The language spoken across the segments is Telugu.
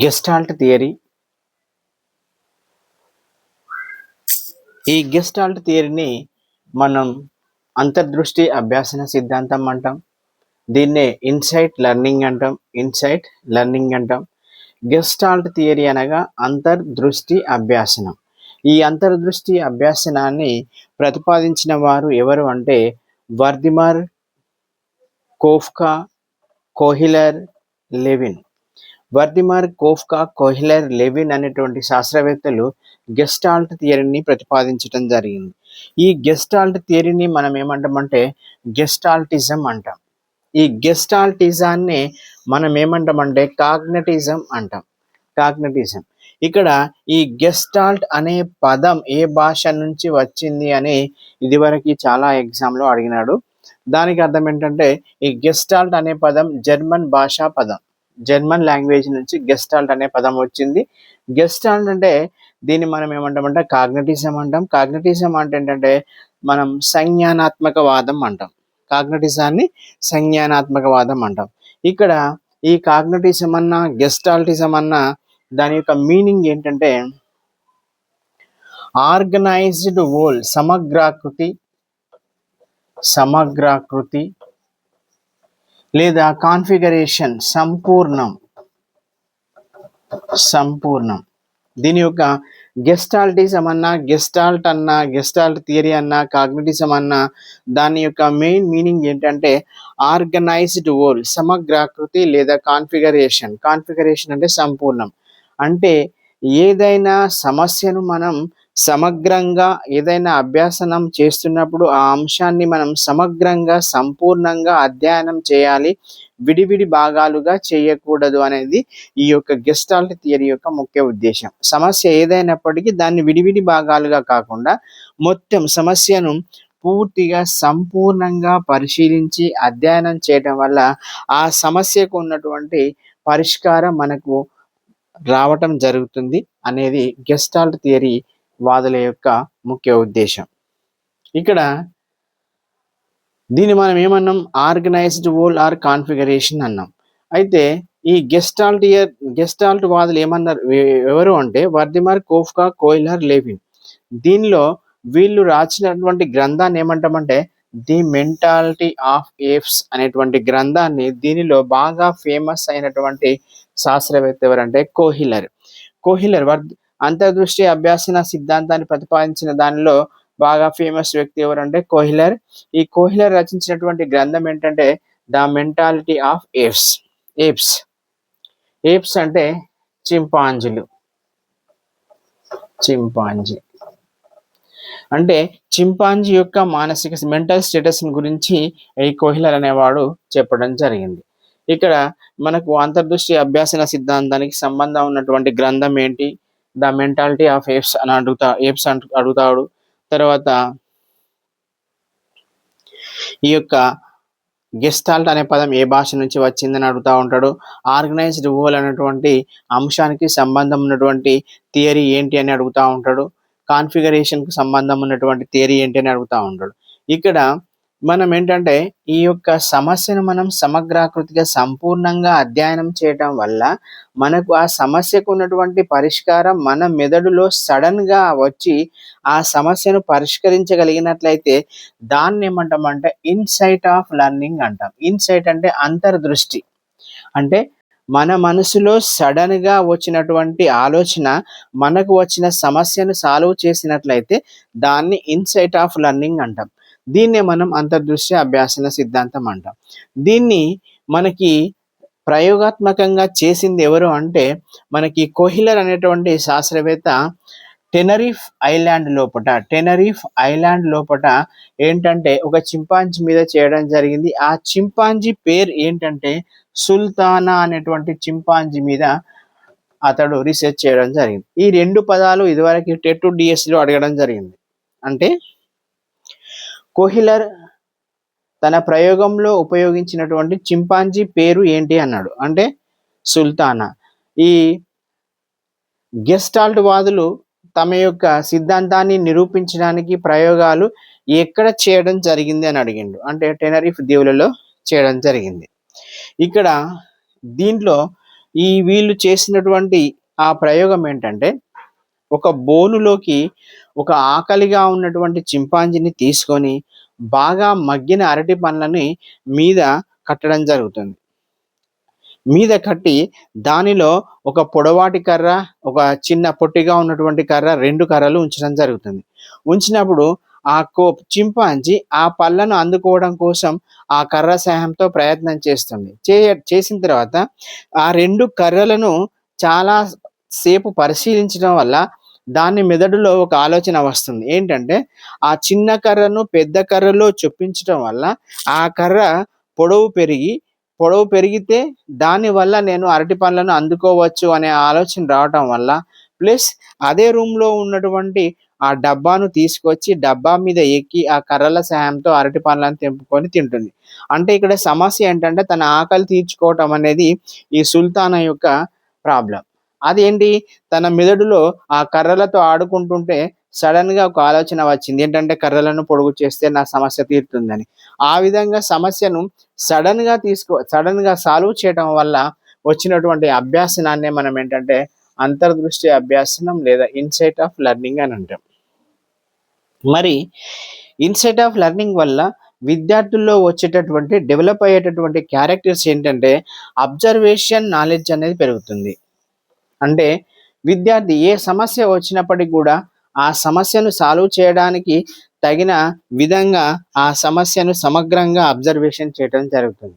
గెస్టాల్ట్ థియరీ ఈ గెస్టాల్ట్ థియరీని మనం అంతర్దృష్టి అభ్యాసన సిద్ధాంతం అంటాం దీన్నే ఇన్సైట్ లెర్నింగ్ అంటాం ఇన్సైట్ లెర్నింగ్ అంటాం గెస్టాల్ట్ థియరీ అనగా అంతర్దృష్టి అభ్యాసనం ఈ అంతర్దృష్టి అభ్యాసనాన్ని ప్రతిపాదించిన వారు ఎవరు అంటే Wertheimer Koffka Kohler Lewin Wertheimer Koffka Kohler Lewin అనేటువంటి శాస్త్రవేత్తలు గెస్టాల్ట్ థియరీని ప్రతిపాదించడం జరిగింది ఈ గెస్టాల్ట్ థియరీని మనం ఏమంటామంటే గెస్టాల్టిజం అంటాం ఈ గెస్టాల్టిజాన్ని మనం ఏమంటామంటే కాగ్నటిజం అంటాం కాగ్నటిజం ఇక్కడ ఈ గెస్టాల్ట్ అనే పదం ఏ భాష నుంచి వచ్చింది అని ఇదివరకు చాలా ఎగ్జామ్లో అడిగినాడు దానికి అర్థం ఏంటంటే ఈ గెస్టాల్ట్ అనే పదం జర్మన్ భాషా పదం జర్మన్ లాంగ్వేజ్ నుంచి గెస్టాల్ట్ అనే పదం వచ్చింది గెస్టాల్ట్ అంటే దీన్ని మనం ఏమంటామంటే కాగ్నటిజం అంటాం కాగ్నటిజం అంటే ఏంటంటే మనం సంజ్ఞానాత్మక వాదం అంటాం కాగ్నటిజాన్ని వాదం అంటాం ఇక్కడ ఈ కాగ్నటిజం అన్నా గెస్టాల్టిజం అన్నా దాని యొక్క మీనింగ్ ఏంటంటే ఆర్గనైజ్డ్ వరల్డ్ సమగ్రాకృతి సమగ్రాకృతి లేదా కాన్ఫిగరేషన్ సంపూర్ణం సంపూర్ణం దీని యొక్క గెస్టాల్టిజం అన్నా గెస్టాల్ట్ అన్నా గెస్టాల్ట్ థియరీ అన్నా కాగ్నిటిజం అన్నా దాని యొక్క మెయిన్ మీనింగ్ ఏంటంటే ఆర్గనైజ్డ్ వరల్డ్ సమగ్రాకృతి లేదా కాన్ఫిగరేషన్ కాన్ఫిగరేషన్ అంటే సంపూర్ణం అంటే ఏదైనా సమస్యను మనం సమగ్రంగా ఏదైనా అభ్యాసనం చేస్తున్నప్పుడు ఆ అంశాన్ని మనం సమగ్రంగా సంపూర్ణంగా అధ్యయనం చేయాలి విడివిడి భాగాలుగా చేయకూడదు అనేది ఈ యొక్క గెస్టాల్ట్ థియరీ యొక్క ముఖ్య ఉద్దేశం సమస్య ఏదైనప్పటికీ దాన్ని విడివిడి భాగాలుగా కాకుండా మొత్తం సమస్యను పూర్తిగా సంపూర్ణంగా పరిశీలించి అధ్యయనం చేయడం వల్ల ఆ సమస్యకు ఉన్నటువంటి పరిష్కారం మనకు రావటం జరుగుతుంది అనేది గెస్టాల్ట్ థియరీ వాదుల యొక్క ముఖ్య ఉద్దేశం ఇక్కడ దీన్ని మనం ఏమన్నాం ఆర్గనైజ్డ్ ఓల్ ఆర్ కాన్ఫిగరేషన్ అన్నాం అయితే ఈ గెస్టాల్ట్ ఇయర్ గెస్టాల్ట్ వాదులు ఏమన్నారు ఎవరు అంటే వర్దిమార్ కోఫ్కా కోయిలర్ లేవిన్ దీనిలో వీళ్ళు రాసినటువంటి గ్రంథాన్ని ఏమంటామంటే ది మెంటాలిటీ ఆఫ్ ఏఫ్స్ అనేటువంటి గ్రంథాన్ని దీనిలో బాగా ఫేమస్ అయినటువంటి శాస్త్రవేత్త ఎవరంటే కోహిలర్ కోహిలర్ వర్ధ అంతర్దృష్టి అభ్యాసన సిద్ధాంతాన్ని ప్రతిపాదించిన దానిలో బాగా ఫేమస్ వ్యక్తి ఎవరంటే కోహిలర్ ఈ కోహిలర్ రచించినటువంటి గ్రంథం ఏంటంటే the mentality of apes apes apes అంటే చింపాంజీలు చింపాంజీ అంటే చింపాంజీ యొక్క మానసిక మెంటల్ స్టేటస్ గురించి ఈ కోహిలర్ అనేవాడు చెప్పడం జరిగింది ఇక్కడ మనకు అంతర్దృష్టి అభ్యాసన సిద్ధాంతానికి సంబంధం ఉన్నటువంటి గ్రంథం ఏంటి ద మెంటాలిటీ ఆఫ్ ఏప్స్ అని అడుగుతా ఏప్స్ అంటు అడుగుతాడు తర్వాత ఈ యొక్క గెస్టాల్ట్ అనే పదం ఏ భాష నుంచి వచ్చిందని అడుగుతూ ఉంటాడు ఆర్గనైజ్డ్ ఊహలు అనేటువంటి అంశానికి సంబంధం ఉన్నటువంటి థియరీ ఏంటి అని అడుగుతూ ఉంటాడు కాన్ఫిగరేషన్కి సంబంధం ఉన్నటువంటి థియరీ ఏంటి అని అడుగుతూ ఉంటాడు ఇక్కడ మనం ఏంటంటే ఈ యొక్క సమస్యను మనం సమగ్రాకృతిగా సంపూర్ణంగా అధ్యయనం చేయటం వల్ల మనకు ఆ సమస్యకు ఉన్నటువంటి పరిష్కారం మన మెదడులో సడన్గా వచ్చి ఆ సమస్యను పరిష్కరించగలిగినట్లయితే దాన్ని ఏమంటామంటే ఇన్సైట్ ఆఫ్ లర్నింగ్ అంటాం ఇన్సైట్ అంటే అంతర్దృష్టి అంటే మన మనసులో సడన్గా వచ్చినటువంటి ఆలోచన మనకు వచ్చిన సమస్యను సాల్వ్ చేసినట్లయితే దాన్ని ఇన్సైట్ ఆఫ్ లర్నింగ్ అంటాం దీన్నే మనం అంతర్దృశ్య అభ్యాసన సిద్ధాంతం అంటాం దీన్ని మనకి ప్రయోగాత్మకంగా చేసింది ఎవరు అంటే మనకి కోహిలర్ అనేటువంటి శాస్త్రవేత్త టెనరీఫ్ ఐలాండ్ లోపట టెనరీఫ్ ఐలాండ్ లోపట ఏంటంటే ఒక చింపాంజీ మీద చేయడం జరిగింది ఆ చింపాంజీ పేరు ఏంటంటే సుల్తానా అనేటువంటి చింపాంజీ మీద అతడు రీసెర్చ్ చేయడం జరిగింది ఈ రెండు పదాలు ఇదివరకు టెట్ డిఎస్లో అడగడం జరిగింది అంటే కోహిలర్ తన ప్రయోగంలో ఉపయోగించినటువంటి చింపాంజీ పేరు ఏంటి అన్నాడు అంటే సుల్తానా ఈ గెస్టాల్ట్ వాదులు తమ యొక్క సిద్ధాంతాన్ని నిరూపించడానికి ప్రయోగాలు ఎక్కడ చేయడం జరిగింది అని అడిగిండు అంటే టెనరిఫ్ దీవులలో చేయడం జరిగింది ఇక్కడ దీంట్లో ఈ వీళ్ళు చేసినటువంటి ఆ ప్రయోగం ఏంటంటే ఒక బోనులోకి ఒక ఆకలిగా ఉన్నటువంటి చింపాంజీని తీసుకొని బాగా మగ్గిన అరటి పండ్లని మీద కట్టడం జరుగుతుంది మీద కట్టి దానిలో ఒక పొడవాటి కర్ర ఒక చిన్న పొట్టిగా ఉన్నటువంటి కర్ర రెండు కర్రలు ఉంచడం జరుగుతుంది ఉంచినప్పుడు ఆ కో చింపాంజి ఆ పళ్ళను అందుకోవడం కోసం ఆ కర్ర సహాయంతో ప్రయత్నం చేస్తుంది చే చేసిన తర్వాత ఆ రెండు కర్రలను చాలా సేపు పరిశీలించడం వల్ల దాని మెదడులో ఒక ఆలోచన వస్తుంది ఏంటంటే ఆ చిన్న కర్రను పెద్ద కర్రలో చొప్పించడం వల్ల ఆ కర్ర పొడవు పెరిగి పొడవు పెరిగితే దానివల్ల నేను అరటి పండ్లను అందుకోవచ్చు అనే ఆలోచన రావటం వల్ల ప్లస్ అదే రూమ్లో ఉన్నటువంటి ఆ డబ్బాను తీసుకొచ్చి డబ్బా మీద ఎక్కి ఆ కర్రల సహాయంతో అరటి పండ్లను తెంపుకొని తింటుంది అంటే ఇక్కడ సమస్య ఏంటంటే తన ఆకలి తీర్చుకోవటం అనేది ఈ సుల్తాన యొక్క ప్రాబ్లం అది ఏంటి తన మెదడులో ఆ కర్రలతో ఆడుకుంటుంటే సడన్ గా ఒక ఆలోచన వచ్చింది ఏంటంటే కర్రలను పొడుగు చేస్తే నా సమస్య తీరుతుందని ఆ విధంగా సమస్యను సడన్ గా తీసుకో సడన్ గా సాల్వ్ చేయడం వల్ల వచ్చినటువంటి అభ్యాసనాన్నే మనం ఏంటంటే అంతర్దృష్టి అభ్యాసనం లేదా ఇన్సైట్ ఆఫ్ లెర్నింగ్ అని అంటాం మరి ఇన్సైట్ ఆఫ్ లెర్నింగ్ వల్ల విద్యార్థుల్లో వచ్చేటటువంటి డెవలప్ అయ్యేటటువంటి క్యారెక్టర్స్ ఏంటంటే అబ్జర్వేషన్ నాలెడ్జ్ అనేది పెరుగుతుంది అంటే విద్యార్థి ఏ సమస్య వచ్చినప్పటికీ కూడా ఆ సమస్యను సాల్వ్ చేయడానికి తగిన విధంగా ఆ సమస్యను సమగ్రంగా అబ్జర్వేషన్ చేయడం జరుగుతుంది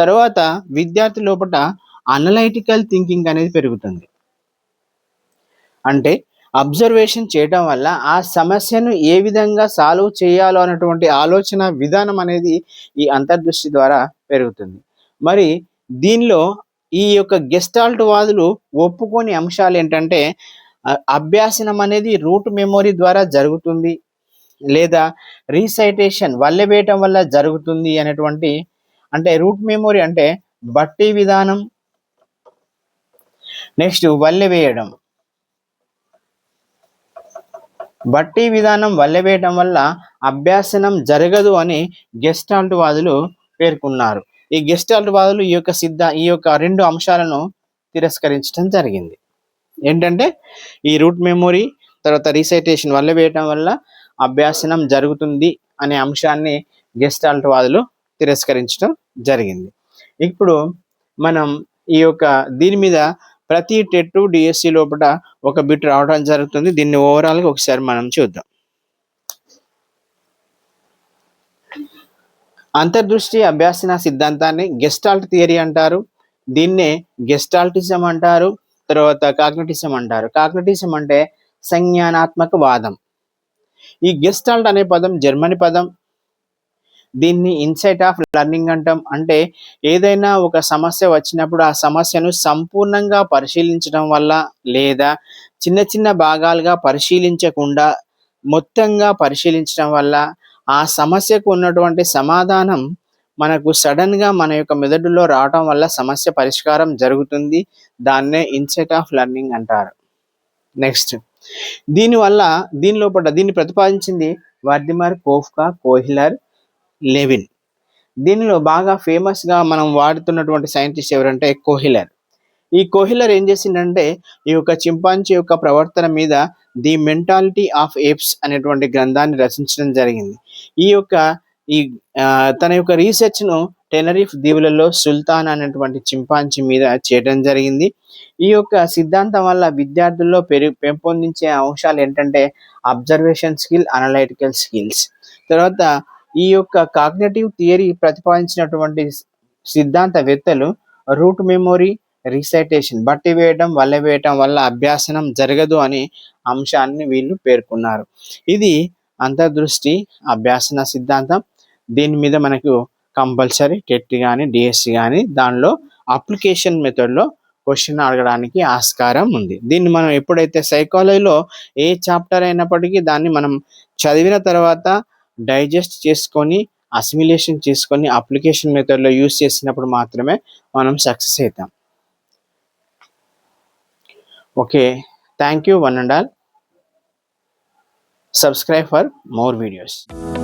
తర్వాత విద్యార్థి లోపల అనలైటికల్ థింకింగ్ అనేది పెరుగుతుంది అంటే అబ్జర్వేషన్ చేయడం వల్ల ఆ సమస్యను ఏ విధంగా సాల్వ్ చేయాలో అన్నటువంటి ఆలోచన విధానం అనేది ఈ అంతర్దృష్టి ద్వారా పెరుగుతుంది మరి దీనిలో ఈ యొక్క గెస్టాల్ట్ వాదులు ఒప్పుకోని అంశాలు ఏంటంటే అభ్యాసనం అనేది రూట్ మెమొరీ ద్వారా జరుగుతుంది లేదా రీసైటేషన్ వల్ల వేయటం వల్ల జరుగుతుంది అనేటువంటి అంటే రూట్ మెమొరీ అంటే బట్టి విధానం నెక్స్ట్ వేయడం బట్టి విధానం వేయటం వల్ల అభ్యాసనం జరగదు అని గెస్టాల్ట్ వాదులు పేర్కొన్నారు ఈ గెస్ట్ వాదులు ఈ యొక్క సిద్ధ ఈ యొక్క రెండు అంశాలను తిరస్కరించడం జరిగింది ఏంటంటే ఈ రూట్ మెమొరీ తర్వాత రీసైటేషన్ వల్ల వేయటం వల్ల అభ్యాసనం జరుగుతుంది అనే అంశాన్ని గెస్ట్ గెస్టాల్ట్వాదులు తిరస్కరించడం జరిగింది ఇప్పుడు మనం ఈ యొక్క దీని మీద ప్రతి టెట్ డిఎస్సి లోపల ఒక బిట్ రావడం జరుగుతుంది దీన్ని ఓవరాల్గా ఒకసారి మనం చూద్దాం అంతర్దృష్టి అభ్యాసన సిద్ధాంతాన్ని గెస్టాల్ట్ థియరీ అంటారు దీన్నే గెస్టాల్టిజం అంటారు తర్వాత కాగ్నటిజం అంటారు కాగ్నటిజం అంటే సంజ్ఞానాత్మక వాదం ఈ గెస్టాల్ట్ అనే పదం జర్మనీ పదం దీన్ని ఇన్సైట్ ఆఫ్ లర్నింగ్ అంటాం అంటే ఏదైనా ఒక సమస్య వచ్చినప్పుడు ఆ సమస్యను సంపూర్ణంగా పరిశీలించడం వల్ల లేదా చిన్న చిన్న భాగాలుగా పరిశీలించకుండా మొత్తంగా పరిశీలించడం వల్ల ఆ సమస్యకు ఉన్నటువంటి సమాధానం మనకు సడన్గా మన యొక్క మెదడులో రావటం వల్ల సమస్య పరిష్కారం జరుగుతుంది దాన్నే ఇన్సెట్ ఆఫ్ లెర్నింగ్ అంటారు నెక్స్ట్ దీనివల్ల దీని లోపల దీన్ని ప్రతిపాదించింది వర్దిమర్ కోఫ్కా కోహిలర్ లెవిన్ దీనిలో బాగా ఫేమస్గా మనం వాడుతున్నటువంటి సైంటిస్ట్ ఎవరంటే కోహిలర్ ఈ కోహిలర్ ఏం చేసిందంటే ఈ యొక్క చింపాంజీ యొక్క ప్రవర్తన మీద ది మెంటాలిటీ ఆఫ్ ఏప్స్ అనేటువంటి గ్రంథాన్ని రచించడం జరిగింది ఈ యొక్క ఈ తన యొక్క రీసెర్చ్ను టెనరీఫ్ దీవులలో సుల్తాన్ అనేటువంటి చింపాంజీ మీద చేయడం జరిగింది ఈ యొక్క సిద్ధాంతం వల్ల విద్యార్థుల్లో పెరు పెంపొందించే అంశాలు ఏంటంటే అబ్జర్వేషన్ స్కిల్ అనలైటికల్ స్కిల్స్ తర్వాత ఈ యొక్క కాగ్నేటివ్ థియరీ ప్రతిపాదించినటువంటి సిద్ధాంతవేత్తలు రూట్ మెమొరీ రీసైటేషన్ బట్టి వేయడం వల్ల వేయటం వల్ల అభ్యాసనం జరగదు అనే అంశాన్ని వీళ్ళు పేర్కొన్నారు ఇది అంతర్దృష్టి అభ్యాసన సిద్ధాంతం దీని మీద మనకు కంపల్సరీ టెట్ కానీ డిఎస్సి కానీ దానిలో అప్లికేషన్ మెథడ్లో క్వశ్చన్ అడగడానికి ఆస్కారం ఉంది దీన్ని మనం ఎప్పుడైతే సైకాలజీలో ఏ చాప్టర్ అయినప్పటికీ దాన్ని మనం చదివిన తర్వాత డైజెస్ట్ చేసుకొని అసిమిలేషన్ చేసుకొని అప్లికేషన్ మెథడ్లో యూస్ చేసినప్పుడు మాత్రమే మనం సక్సెస్ అవుతాం Okay, thank you one and all. Subscribe for more videos.